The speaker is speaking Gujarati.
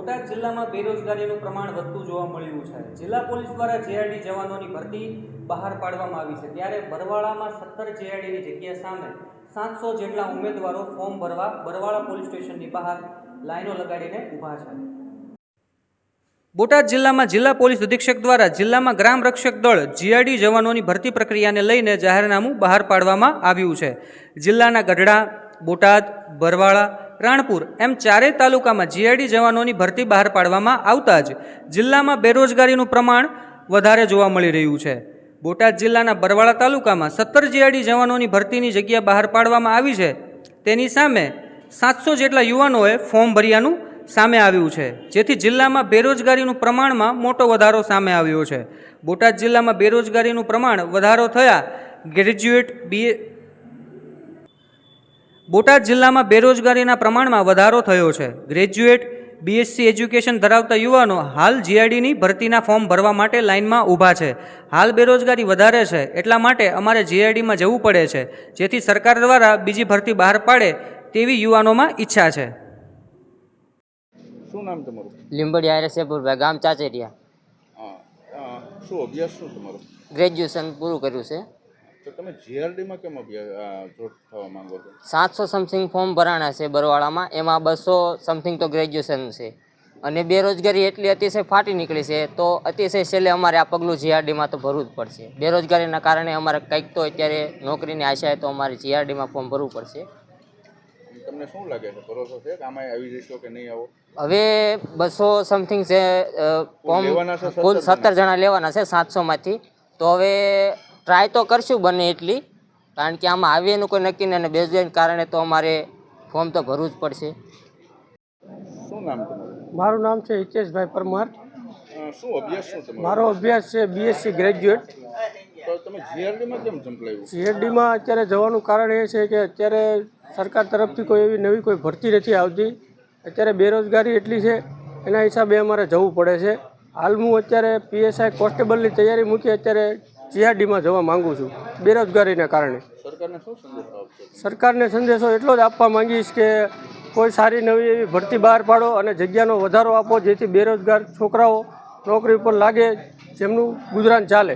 બોટાદ જિલ્લામાં બેરોજગારીનું પ્રમાણ વધતું જોવા મળ્યું છે. જિલ્લા પોલીસ દ્વારા જેઆરડી જવાનોની ભરતી બહાર પાડવામાં આવી છે. ત્યારે બરવાળામાં સત્તર જેઆરડીની જગ્યા સામે સાતસો જેટલા ઉમેદવારો ફોર્મ ભરવા બરવાળા પોલીસ સ્ટેશનની બહાર લાઈનો લગાડીને ઊભા છે. બોટાદ જિલ્લામાં જિલ્લા પોલીસ અધિક્ષક દ્વારા જિલ્લામાં ગ્રામ રક્ષક દળ જીઆરડી જવાનોની ભરતી પ્રક્રિયાને લઈને જાહેરનામું બહાર પાડવામાં આવ્યું છે. જિલ્લાના ગઢડા, બોટાદ, બરવાળા રાણપુર એમ ચારેય તાલુકામાં જીઆઈડી જવાનોની ભરતી બહાર પાડવામાં આવતા જ જિલ્લામાં બેરોજગારીનું પ્રમાણ વધારે જોવા મળી રહ્યું છે. બોટાદ જિલ્લાના બરવાળા તાલુકામાં સત્તર જીઆઈડી જવાનોની ભરતીની જગ્યા બહાર પાડવામાં આવી છે. તેની સામે સાતસો જેટલા યુવાનોએ ફોર્મ ભર્યાનું સામે આવ્યું છે. જેથી જિલ્લામાં બેરોજગારીનું પ્રમાણમાં મોટો વધારો સામે આવ્યો છે. બોટાદ જિલ્લામાં બેરોજગારીનું પ્રમાણ વધારો થયા, ગ્રેજ્યુએટ બીએ બોટાદ જિલ્લામાં બેરોજગારીના પ્રમાણમાં વધારો થયો છે. ગ્રેજ્યુએટ બીએસસી એજ્યુકેશન ધરાવતા યુવાનો હાલ જીઆઈડીની ભરતીના ફોર્મ ભરવા માટે લાઇનમાં ઊભા છે. હાલ બેરોજગારી વધારે છે એટલા માટે અમારે જીઆઈડીમાં જવું પડે છે જેથી સરકાર દ્વારા બીજી ભરતી બહાર પાડે તેવી યુવાનોમાં ઈચ્છા છે. શું નામ તમારું? લીંબડી આરએસએપુરભાઈ ગામ ચાચેરિયા. હા હા, શું અભ્યાસ શું તમારું? ગ્રેજ્યુએશન પૂરું કર્યું છે. તો તમે જીઆરડીમાં કેમ જોડ થવા માંગો છો? સાતસો સમથિંગ ફોર્મ ભરાણા છે બરવાળામાં. એમાં બસો સમથિંગ તો ગ્રેજ્યુએશન છે. અને બેરોજગારી એટલી અતિશય ફાટી નીકળી છે તો અતિશય છેલ્લે અમારે આ પગલું જીઆરડીમાં તો ભરવું જ પડશે. બેરોજગારીના કારણે અમારે કંઈક તો અત્યારે નોકરીની આશાએ તો અમારે જીઆરડીમાં ફોર્મ ભરવું પડશે. તમને શું લાગે છે? ભરોસો છે કે આમાં આવી જશો કે નહીં આવો? હવે બસો સમથિંગ છે ફોર્મ કુલ સત્તર જણા લેવાના છે સાતસોમાંથી. તો હવે ટ્રાય તો કરશું બને એટલી. કારણ કે આમાં આવે એનું કોઈ નક્કી નહીં અને બેરોજગારીના કારણે તો અમારે ફોર્મ તો ભરવું જ પડશે. શું નામ મારું નામ છે હિતેશભાઈ પરમાર. શું અભ્યાસ શું તમારો? મારો અભ્યાસ છે બીએસસી ગ્રેજ્યુએટ તો તમે જીઆરડીમાં કેમ સંકળાયું? સીએડીમાં અત્યારે જવાનું કારણ એ છે કે અત્યારે સરકાર તરફથી કોઈ એવી નવી કોઈ ભરતી નથી આવતી. અત્યારે બેરોજગારી એટલી છે એના હિસાબે અમારે જવું પડે છે. હાલ હું અત્યારે પીએસઆઈ કોન્સ્ટેબલની તૈયારી મૂકી અત્યારે જીઆરડીમાં જવા માંગુ છું, બેરોજગારીને કારણે. સરકારને સંદેશો સરકારને સંદેશો એટલો જ આપવા માંગીશ કે કોઈ સારી નવી એવી ભરતી બહાર પાડો અને જગ્યાનો વધારો આપો જેથી બેરોજગાર છોકરાઓ નોકરી ઉપર લાગે, જેમનું ગુજરાન ચાલે.